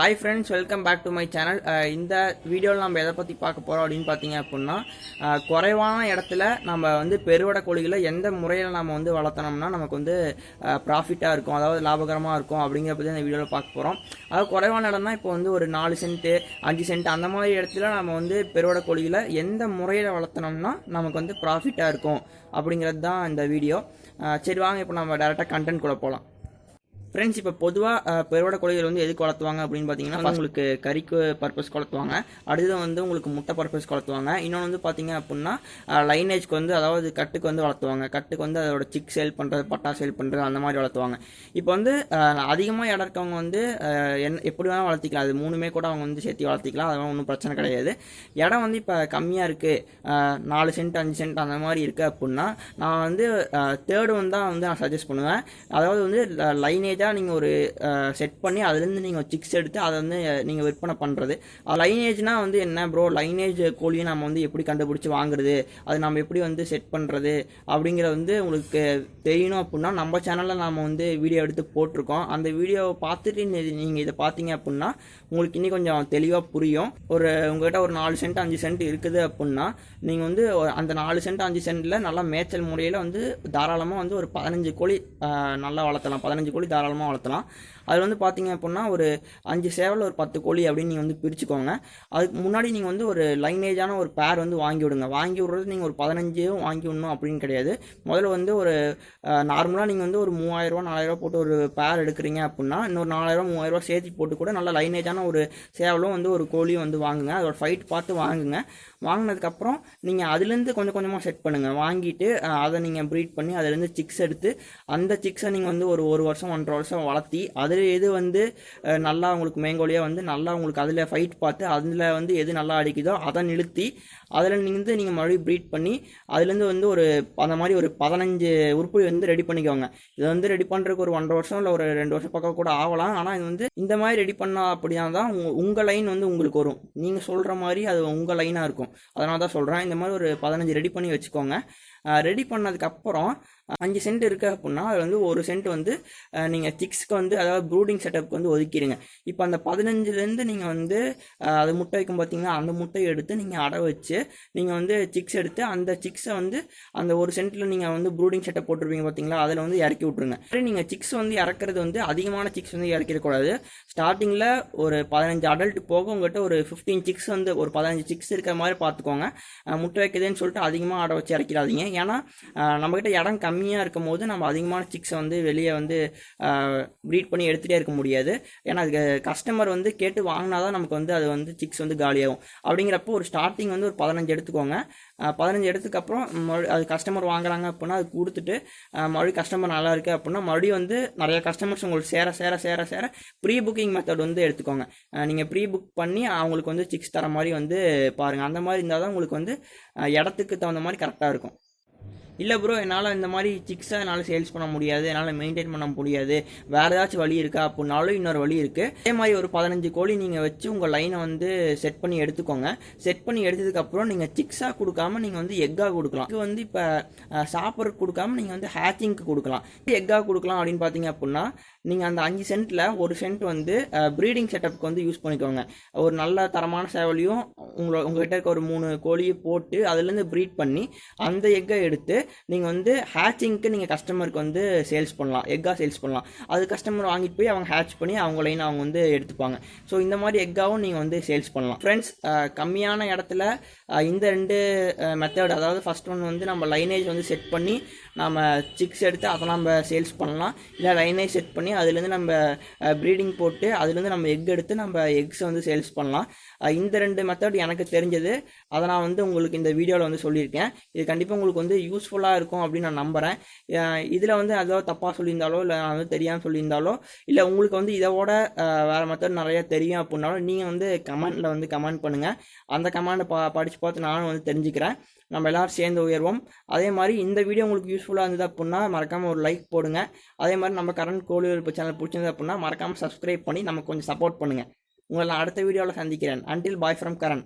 Hi friends welcome back to my channel இந்த வீடியோவில் நம்ம எதை பற்றி பார்க்க போகிறோம் அப்படின்னு பார்த்தீங்க அப்படின்னா uh, குறைவான இடத்துல நம்ம வந்து பெருவட கோழிகளை எந்த முறையில் நம்ம வந்து வளர்த்தனோம்னா நமக்கு வந்து uh, ப்ராஃபிட்டாக இருக்கும். அதாவது லாபகரமாக இருக்கும் அப்படிங்கிற பற்றி இந்த வீடியோவில் பார்க்க போகிறோம் அதாவது குறைவான இடம்னா இப்போ வந்து ஒரு நாலு சென்ட்டு அஞ்சு சென்ட் அந்த மாதிரி இடத்துல நம்ம வந்து பெருவட கோழிகளை எந்த முறையில் வளர்த்தனோம்னா நமக்கு வந்து ப்ராஃபிட்டாக இருக்கும் அப்படிங்கிறது தான் இந்த வீடியோ uh, சரி வாங்க இப்போ நம்ம டேரெக்டாக கண்டென்ட் கூட போகலாம் ஃப்ரெண்ட்ஸ் இப்போ பொதுவாக பெருவட கோழிகள் வந்து எதுக்கு வளர்த்துவாங்க அப்படின்னு பார்த்தீங்கன்னா உங்களுக்கு கறிக்கு பர்பஸ் வளர்த்துவாங்க அடுத்தது வந்து உங்களுக்கு முட்டை பர்பஸ் வளர்த்துவாங்க இன்னொன்று வந்து பார்த்தீங்க அப்படின்னா லைனேஜ்க்கு வந்து அதாவது கட்டுக்கு வந்து வளர்த்துவாங்க. கட்டுக்கு வந்து அதோட சிக் சேல் பண்ணுறது பட்டா சேல் பண்ணுறது அந்த மாதிரி வளர்த்துவாங்க. இப்போ வந்து அதிகமாக இடம் இருக்கவங்க வந்து என்ன எப்படி வேணால் வளர்த்திக்கலாம். அது மூணுமே கூட அவங்க வந்து சேர்த்து வளர்த்திக்கலாம். அதெல்லாம் ஒன்றும் பிரச்சனை கிடையாது. இடம் வந்து இப்போ கம்மியாக இருக்குது நாலு சென்ட் அஞ்சு சென்ட் அந்த மாதிரி இருக்குது அப்படின்னா நான் வந்து தேர்டு வந்து தான் வந்து நான் சஜஸ்ட் பண்ணுவேன். அதாவது வந்து லைனேஜாக நீங்கள் ஒரு செட் பண்ணி அதுலேருந்து நீங்கள் சிக்ஸ் எடுத்து அதை வந்து நீங்கள் விற்பனை பண்ணுறது லைனேஜ்னா வந்து என்ன ப்ரோ லைனேஜ் கோழியை நம்ம வந்து எப்படி கண்டுபிடிச்சி வாங்குறது? அது நம்ம எப்படி வந்து செட் பண்ணுறது அப்படிங்கிற வந்து உங்களுக்கு தெரியணும் அப்படின்னா நம்ம சேனலில் நாம் வந்து வீடியோ எடுத்து போட்டிருக்கோம். அந்த வீடியோவை பார்த்துட்டு நீங்கள் இதை பார்த்தீங்க அப்படின்னா உங்களுக்கு இன்னும் கொஞ்சம் தெளிவாக புரியும். ஒரு உங்கள்கிட்ட ஒரு நாலு சென்ட் அஞ்சு சென்ட் இருக்குது அப்படின்னா நீங்கள் வந்து அந்த நாலு சென்ட் அஞ்சு சென்ட்டில் நல்லா மேய்ச்சல் முறையில் வந்து தாராளமாக வந்து ஒரு பதினஞ்சு கோழி நல்லா வளர்த்தலாம். பதினஞ்சு கோழி தாராளமாக வளர்த்தலாம். அது வந்து பார்த்தீங்க அப்படின்னா ஒரு அஞ்சு சேவல் ஒரு பத்து கோழி அப்படின்னு நீங்கள் வந்து பிரிச்சுக்கோங்க. அதுக்கு முன்னாடி நீங்கள் வந்து ஒரு லைனேஜான ஒரு பேர் வந்து வாங்கி விடுங்க. வாங்கி விடுறது நீங்கள் ஒரு பதினஞ்சும் வாங்கி விடணும் அப்படின்னு கிடையாது. முதல்ல வந்து ஒரு நார்மலாக நீங்கள் வந்து ஒரு மூவாயிரரூவா நாலாயிரரூவா போட்டு ஒரு பேர் எடுக்கிறீங்க அப்படின்னா இன்னொரு நாலாயிரரூவா மூவாயிரரூவா சேர்த்து போட்டு கூட நல்ல லைனேஜான ஒரு சேவலும் வந்து ஒரு கோழியும் வந்து வாங்குங்க. அதோட ஃபைட் பார்த்து வாங்குங்க. வாங்கினதுக்கப்புறம் நீங்கள் அதுலேருந்து கொஞ்சம் கொஞ்சமாக செட் பண்ணுங்கள் வாங்கிட்டு அதை நீங்கள் ப்ரீட் பண்ணி அதுலேருந்து சிக்ஸ் எடுத்து அந்த சிக்ஸை நீங்கள் வந்து ஒரு ஒரு வருஷம் ஒன்றரை வருஷம் வளர்த்தி அதில் எது வந்து நல்லா உங்களுக்கு மேங்கோலியாக வந்து நல்லா உங்களுக்கு அதில் ஃபைட் பார்த்து அதில் வந்து எது நல்லா அடிக்குதோ அதை நிறுத்தி அதில் நீங்கள் வந்து நீங்கள் மறுபடியும் ப்ரீட் பண்ணி அதுலேருந்து வந்து ஒரு அந்த மாதிரி ஒரு பதினஞ்சு உருப்படி வந்து ரெடி பண்ணிக்கோங்க. இதை வந்து ரெடி பண்ணுறதுக்கு ஒரு ஒன்றரை வருஷம் இல்லை ஒரு ரெண்டு வருஷம் பக்கம் கூட ஆகலாம். ஆனால் இது வந்து இந்த மாதிரி ரெடி பண்ணால் அப்படின்னா தான் உங்கள் லைன் வந்து உங்களுக்கு வரும். நீங்கள் சொல்கிற மாதிரி அது உங்கள் லைனாக இருக்கும். அதனால தான் சொல்கிறேன் இந்த மாதிரி ஒரு பதினஞ்சு ரெடி பண்ணி வச்சுக்கோங்க. ரெடி பண்ணதுக்கப்புறம் அஞ்சு சென்ட் இருக்கு அப்படின்னா அதில் வந்து ஒரு சென்ட் வந்து நீங்கள் சிக்ஸ்க்கு வந்து அதாவது ப்ரூடிங் செட்டப்க்கு வந்து ஒதுக்கிடுங்க இப்போ அந்த பதினஞ்சுலேருந்து நீங்கள் வந்து அது முட்டை வைக்கும் பார்த்தீங்கன்னா அந்த முட்டையை எடுத்து நீங்கள் அடை வச்சு நீங்கள் வந்து சிக்ஸ் எடுத்து அந்த சிக்ஸை வந்து அந்த ஒரு சென்ட்டில் நீங்கள் வந்து ப்ரூடிங் செட்டப் போட்டிருப்பீங்க பார்த்தீங்களா அதில் வந்து இறக்கி விட்ருங்க நீங்கள் சிக்ஸ் வந்து இறக்குறது வந்து அதிகமான சிக்ஸ் வந்து இறக்கிடக்கூடாது. ஸ்டார்டிங்கில் ஒரு பதினஞ்சு அடல்ட் போக உங்கள்கிட்ட ஒரு ஃபிஃப்டீன் சிக்ஸ் வந்து ஒரு பதினஞ்சு சிக்ஸ் இருக்கிற மாதிரி பார்த்துக்கோங்க முட்டை வைக்குதுன்னு சொல்லிட்டு அதிகமாக அடை வச்சு இறக்கிடாதீங்க. ஏன்னா நம்மக்கிட்ட இடம் கம்மி கம்மியாக இருக்கும் போது நம்ம அதிகமான சிக்ஸை வந்து வெளியே வந்து ப்ரீட் பண்ணி எடுத்துகிட்டே இருக்க முடியாது. ஏன்னா அதுக்கு கஸ்டமர் வந்து கேட்டு வாங்கினா தான் நமக்கு வந்து அது வந்து சிக்ஸ் வந்து காலியாகும். அப்படிங்கிறப்போ ஒரு ஸ்டார்டிங் வந்து ஒரு பதினஞ்சு எடுத்துக்கோங்க. பதினஞ்சு எடுத்துக்கப்புறம் மறு அது கஸ்டமர் வாங்குறாங்க அப்படின்னா அது கொடுத்துட்டு மறுபடியும் கஸ்டமர் நல்லா இருக்குது அப்படின்னா மறுபடியும் வந்து நிறைய கஸ்டமர்ஸ் உங்களுக்கு சேர சேர சேர சேர ப்ரீ புக்கிங் மெத்தட் வந்து எடுத்துக்கோங்க. நீங்கள் ப்ரீ புக் பண்ணி அவங்களுக்கு வந்து சிக்ஸ் தர மாதிரி வந்து பாருங்கள் அந்த மாதிரி இருந்தால் தான் உங்களுக்கு வந்து இடத்துக்கு தகுந்த மாதிரி கரெக்டாக இருக்கும். இல்லை ப்ரோ என்னால் இந்த மாதிரி சிக்ஸாக என்னால் சேல்ஸ் பண்ண முடியாது என்னால் மெயின்டைன் பண்ண முடியாது. வேறு ஏதாச்சும் வழி இருக்கா அப்படின்னாலும் இன்னொரு வழி இருக்குது அதே மாதிரி ஒரு பதினஞ்சு கோழி நீங்கள் வச்சு உங்கள் லைனை வந்து செட் பண்ணி எடுத்துக்கோங்க. செட் பண்ணி எடுத்ததுக்கப்புறம் நீங்கள் சிக்ஸாக கொடுக்காம நீங்கள் வந்து எக்காக கொடுக்கலாம். இது வந்து இப்போ சாப்பிட்றதுக்கு கொடுக்காம நீங்கள் வந்து ஹேச்சிங்க்கு கொடுக்கலாம். எக்காக கொடுக்கலாம் அப்படின்னு பார்த்தீங்க அப்படின்னா நீங்கள் அந்த அஞ்சு சென்ட்டில் ஒரு சென்ட் வந்து ப்ரீடிங் செட்டப்க்கு வந்து யூஸ் பண்ணிக்கோங்க. ஒரு நல்ல தரமான சேவலையும் உங்களோட உங்கள்கிட்ட இருக்க ஒரு மூணு கோழியை போட்டு அதுலேருந்து ப்ரீட் பண்ணி அந்த எக்கை எடுத்து நீங்கள் வந்து ஹேச்சிங்க்கு நீங்கள் கஸ்டமருக்கு வந்து சேல்ஸ் பண்ணலாம். எக்காக சேல்ஸ் பண்ணலாம். அது கஸ்டமர் வாங்கிட்டு போய் அவங்க ஹேட்ச் பண்ணி அவங்க லைன் அவங்க வந்து எடுத்துப்பாங்க. ஸோ இந்த மாதிரி எக்காவும் நீங்கள் வந்து சேல்ஸ் பண்ணலாம். ஃப்ரெண்ட்ஸ் கம்மியான இடத்துல இந்த ரெண்டு மெத்தட் அதாவது ஃபர்ஸ்ட் ஒன் வந்து நம்ம லைனேஜ் வந்து செட் பண்ணி நம்ம சிக்ஸ் எடுத்து அதை நம்ம சேல்ஸ் பண்ணலாம். இல்லை லைனேஜ் செட் பண்ணி அதுலேருந்து நம்ம ப்ரீடிங் போட்டு அதுலேருந்து நம்ம எக் எடுத்து நம்ம எக்ஸ் வந்து சேல்ஸ் பண்ணலாம். இந்த ரெண்டு மெத்தட் எனக்கு தெரிஞ்சது. அதை நான் வந்து உங்களுக்கு இந்த வீடியோவில் வந்து சொல்லியிருக்கேன். இது கண்டிப்பாக உங்களுக்கு வந்து யூஸ்ஃபுல் யூஸ்ஃபுல்லாக இருக்கும் அப்படின்னு நான் நம்புகிறேன் இதில் வந்து ஏதோ தப்பாக சொல்லியிருந்தாலோ இல்லை நான் வந்து தெரியாமல் சொல்லியிருந்தாலோ இல்லை உங்களுக்கு வந்து இதோட வேறு மெத்தட் நிறையா தெரியும் அப்படின்னாலும் நீங்கள் வந்து கமெண்டில் வந்து கமெண்ட் பண்ணுங்கள் அந்த கமெண்டை பா படித்து பார்த்து நானும் வந்து தெரிஞ்சுக்கிறேன். நம்ம எல்லோரும் சேர்ந்து உயர்வோம். அதே மாதிரி இந்த வீடியோ உங்களுக்கு யூஸ்ஃபுல்லாக இருந்தது அப்படின்னா மறக்காமல் ஒரு லைக் போடுங்க. அதே மாதிரி நம்ம கரண்ட் கோழி சேனல் பிடிச்சிருந்தது அப்படின்னா மறக்காமல் சப்ஸ்கிரைப் பண்ணி நமக்கு கொஞ்சம் சப்போர்ட் பண்ணுங்கள் உங்களை நான் அடுத்த வீடியோவில் சந்திக்கிறேன். Until bye from Karan